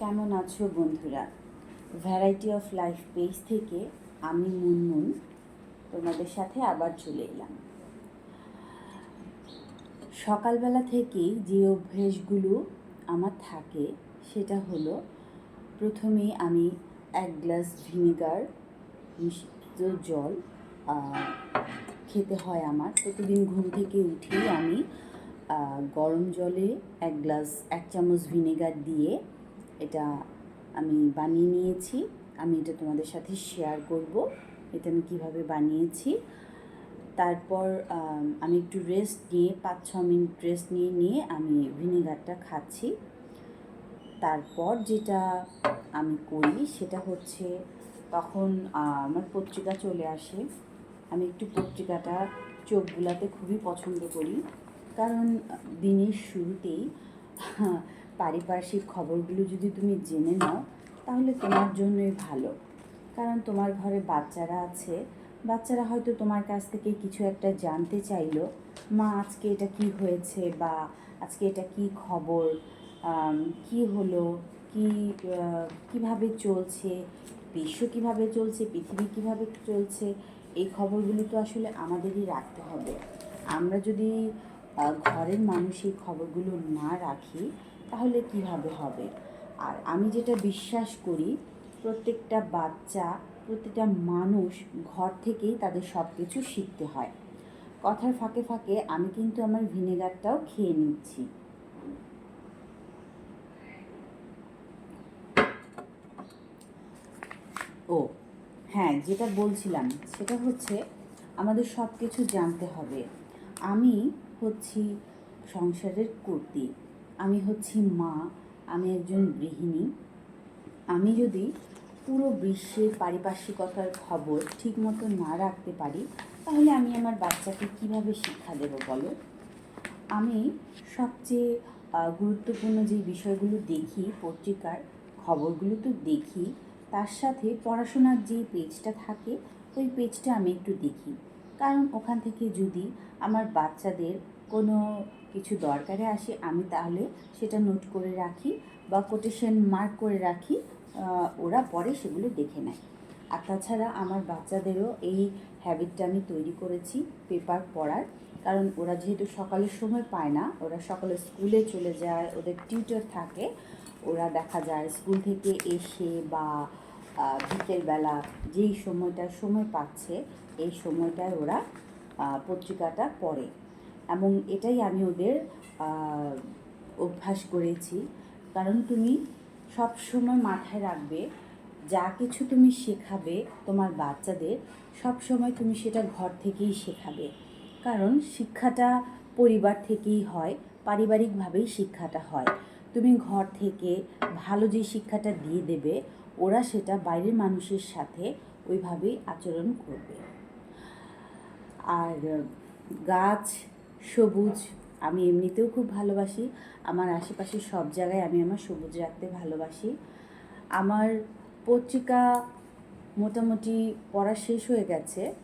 কেমন আছো বন্ধুরা? ভ্যারাইটি অফ লাইফ পেজ থেকে আমি মুনমুন, তোমাদের সাথে আবার চলে এলাম। সকালবেলা থেকেই যে অভ্যেসগুলো আমার থাকে, সেটা হলো প্রথমে আমি এক গ্লাস ভিনেগার, মিশ্রিত জল খেতে হয় আমার। প্রতিদিন ঘুম থেকে উঠেই আমি গরম জলে এক গ্লাস, এক চামচ ভিনেগার দিয়ে এটা আমি বানিয়ে নিয়েছি। আমি এটা তোমাদের সাথে শেয়ার করব, এটা আমি কীভাবে বানিয়েছি। তারপর আমি একটু রেস্ট নিয়ে পাঁচ ছ মিনিট রেস্ট নিয়ে নিয়ে আমি ভিনেগারটা খাচ্ছি। তারপর যেটা আমি করি, সেটা হচ্ছে তখন আমার পত্রিকা চলে আসে। আমি একটু পত্রিকাটা চোখ বুলাতে খুবই পছন্দ করি। কারণ দিনের শুরুতেই পারিপার্শ্বিক খবরগুলো যদি তুমি জেনে নাও, তাহলে তোমার জন্যই ভালো। কারণ তোমার ঘরে বাচ্চারা আছে, বাচ্চারা হয়তো তোমার কাছ থেকে কিছু একটা জানতে চাইলো, মা, আজকে এটা কি হয়েছে? বা, আজকে এটা কি খবর? কি হলো? কি কীভাবে চলছে? বিশ্ব কীভাবে চলছে? পৃথিবী কীভাবে চলছে? এই খবরগুলো তো আসলে আমাদেরই রাখতে হবে। আমরা যদি ঘরের মানুষ এই খবরগুলো না রাখি তাহলে কীভাবে হবে? আর আমি যেটা বিশ্বাস করি, প্রত্যেকটা বাচ্চা প্রতিটা মানুষ ঘর থেকেই তাদের সব কিছু শিখতে হয়। কথার ফাঁকে ফাঁকে আমি কিন্তু আমার ভিনেগারটাও খেয়ে নিচ্ছি। ও হ্যাঁ যেটা বলছিলাম, সেটা হচ্ছে আমাদের সব কিছু জানতে হবে। আমি হচ্ছি সংসারের কর্তী আমি হচ্ছি মা, আমি একজন গৃহিণী। আমি যদি পুরো বিশ্বের পারিপার্শ্বিকতার খবর ঠিকমতো না রাখতে পারি, তাহলে আমি আমার বাচ্চাকে কীভাবে শিক্ষা দেব বলো? আমি সবচেয়ে গুরুত্বপূর্ণ যে বিষয়গুলো দেখি, পত্রিকার খবরগুলো তো দেখি, তার সাথে পড়াশোনার যে পেজটা থাকে, ওই পেজটা আমি একটু দেখি। কারণ ওখান থেকে যদি আমার বাচ্চাদের কোনো কিছু দরকারে আসে, আমি তাহলে সেটা নোট করে রাখি বা কোটেশন মার্ক করে রাখি ওরা পরে সেগুলো দেখে নেয়। আর তাছাড়া আমার বাচ্চাদেরও এই হ্যাবিটটা আমি তৈরি করেছি পেপার পড়ার, কারণ ওরা যেহেতু সকালের সময় পায় না, ওরা সকালে স্কুলে চলে যায়, ওদের টিউটার থাকে, ওরা দেখা যায় স্কুল থেকে এসে বা বিকেলবেলা যেই সময়টা সময় পাচ্ছে, এই সময়টায় ওরা পত্রিকাটা পড়ে। এবং এটাই আমি ওদের অভ্যাস করেছি। কারণ তুমি সব সময় মাথায় রাখবে, যা কিছু তুমি শেখাবে তোমার বাচ্চাদের, সব সময় তুমি সেটা ঘর থেকেই শেখাবে। কারণ শিক্ষাটা পরিবার থেকেই হয়, পারিবারিকভাবেই শিক্ষাটা হয়। তুমি ঘর থেকে ভালো যে শিক্ষাটা দিয়ে দেবে, ওরা সেটা বাইরের মানুষের সাথে ওইভাবেই আচরণ করবে। আর গাছ সবুজ। আমি এমনিতেও খুব ভালোবাসি। আমার আশেপাশে সব জায়গায় আমি আমার সবুজ রাখতে ভালোবাসি। আমার পত্রিকা মোটামুটি পড়া শেষ হয়ে গেছে।